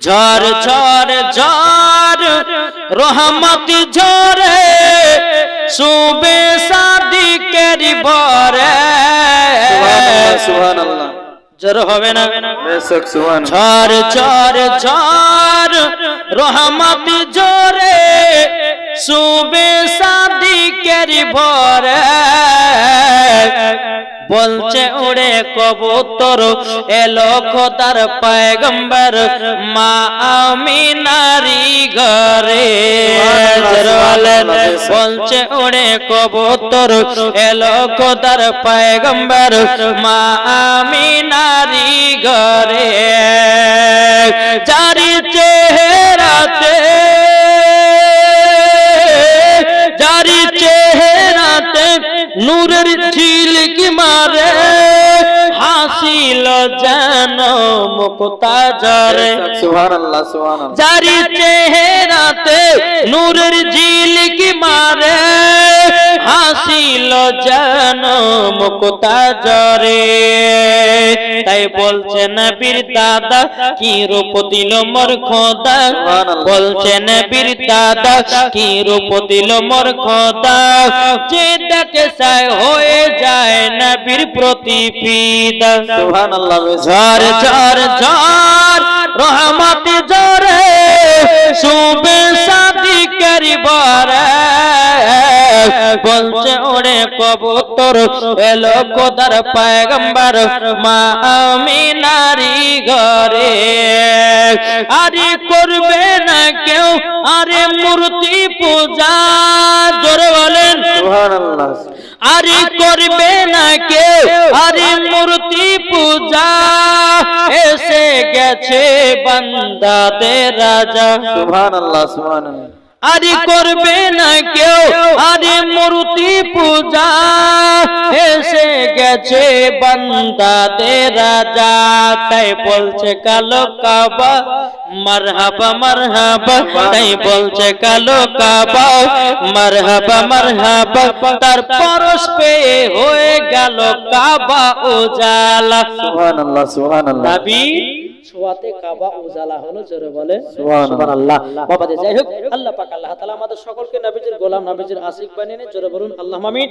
ঝড় ঝড় ঝড় রহমত ঝরে সুবে সাদি কেরি ভরে সুবহানাল্লাহ। জ্বর হবে না? বেশক সুবহান ঝড় ঝড় ঝড় রহমত ঝরে সুবে সাদি কেরি ভরে বলছে উড়ে কবুতর এলো খোদার পায়গম্বর, মা আমি নারী ঘরে। বলছে উড়ে কবুতর এলো খোদার পায়গম্বর, মা আমি নারী ঘরে। জারি চেহারাতে জারি চেহারাতে নূরের ঝিলক হাসিল যেন মুক্তা জরে সুবহানাল্লাহ সুবহানাল্লাহ। জারি চেহারাতে নূরের ঝিলক মারে হাসিল যেন মুক্তা জরে তাই বলছেন বীর দাদা কি রূপ দিল মোর খোদা? বলছেন বীর দাদা কি রূপ দিল মোর খোদা? যে দেখে সায় হয়ে যায় নবীর প্রতি ফিদা সুবহানাল্লাহ। ঝড় রহমত ঝরে শুবে সাদি করিবার। বলছে ওরে কবুতর এলো কোদার পায়গম্বর মা আমি নারী ঘরে। আরে করবে না কেউ আরে মূর্তি পূজা জোরে আরে করবে না কেউ। আরে মূর্তি পূজা এসে গেছে বান্দাদের রাজা। সুবহানাল্লাহ সুবহানাল্লাহ। আরে করবে না কেউ। আরে মূর্তি পূজা গেছে বান্দাদের রাজা। তাই বলছে কালো কাবা। মারহাবা মারহাবা। তাই বলছে কালো কাবা। মারহাবা মারহাবা। তার পরশ পেয়ে হয়ে গেল কাবা উজালা। সুবহানাল্লাহ সুবহানাল্লাহ। নবী ছোয়াতে কাবা উজালা হলো জোরে বলে। সুবহানাল্লাহ। আল্লাহ বাবাদের যাই হোক আল্লাহ পাক আল্লাহ তাআলা আমাদের সকলকে নবীজির গোলাম নবীজির আশিক বানিয়ে জোরে বলুন আল্লাহ আমিন।